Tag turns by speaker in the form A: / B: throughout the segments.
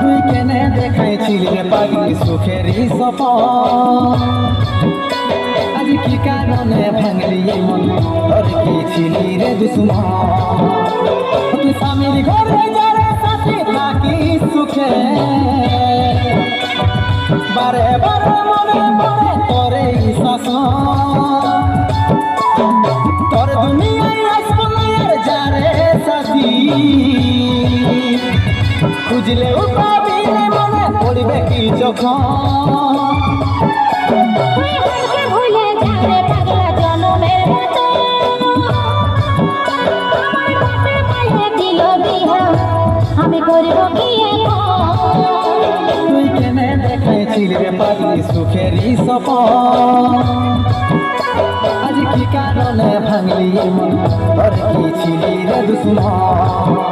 A: তুই কেনে দেখাইছিলি রে পাগলি সুখের সফর আজ কি কারণে ভাঙলি মন তোর কি ছিলি রে দুশ্মন তুই স্বামীর ঘরে যারা সাথে থাকি সুখে বারে বারে মনে পড়ে তোরে শাসন তোর দুনিয়ায় আসব না যারে সাথী। খুঁজলেও মনে পড়বে কি যখন?
B: ভুলে যা রে পাগলা জনমের মতো আমার বাপে মায়ে দিল বিহা আমি করব কি
A: তুই কেনে দেখাইছিলি রে পাগলি সুখেরই সপন আজ কি কারণে ভাঙলি মন? তোর কি ছিলি রে দুশ্মন?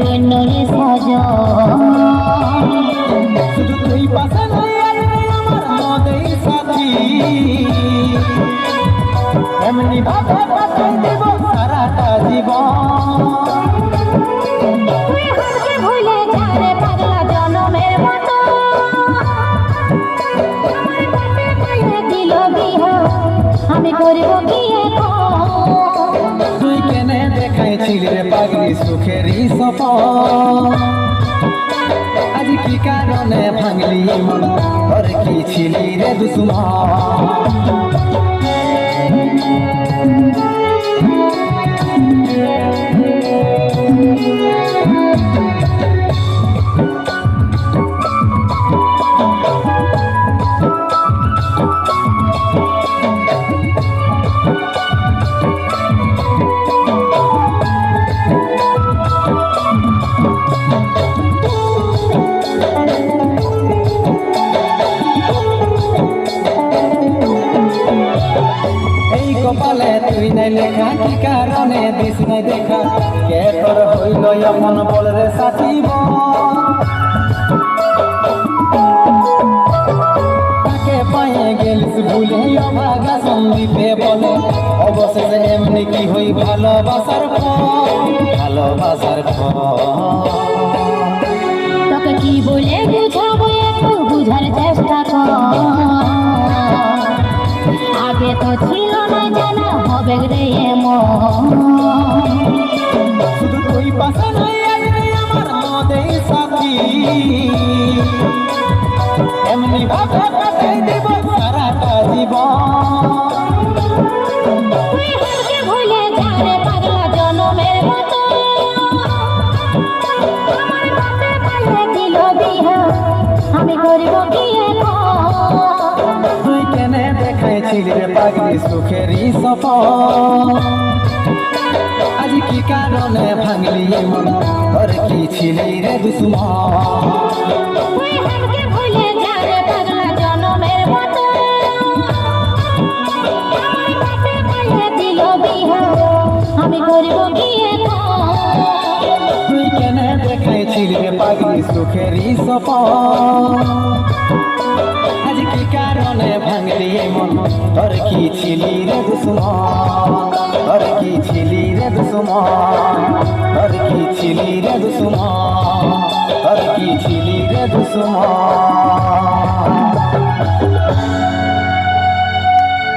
B: আর অন্য রে সজ
A: শুধু তুই পাশে আমার মদেই সাথী
B: রে পাগলি
A: সুখেরই সপন। আজ কি কারণে ভাঙলি মন? তোর কি ছিলি রে দুশ্মন? কি কারণে দিস নাই দেখা, কে তোর হইল এমন বল রে সাথী তাকে পায়ে গেলিস ভুলে অভাগা সন্দীপে বলে, অবশেষে এমনি কি হই ভালোবাসার ভালোবাসার
B: তোকে কি বলে বুঝাবো একটু বুঝার চেষ্টা কর।
A: মদেই সাথী। এমনি ভাবে পাশে দেব সারাটা
B: আমি করব কি
A: তুই কেনে দেখাইছিলি রে পাগলি সুখেরই কি কারণে ভাঙলি মন তোর কি ছিলি রে দুশ্মন?
B: তুই
A: কেনে দেখাইছিলি পাগলি সুখেরই সপন তোর কি ছিলি রে দুশ্মন? তোর কি ছিলি রে দুশ্মন? তোর কি ছিলি রে তোর কি ছিলি রে দুশ্মন?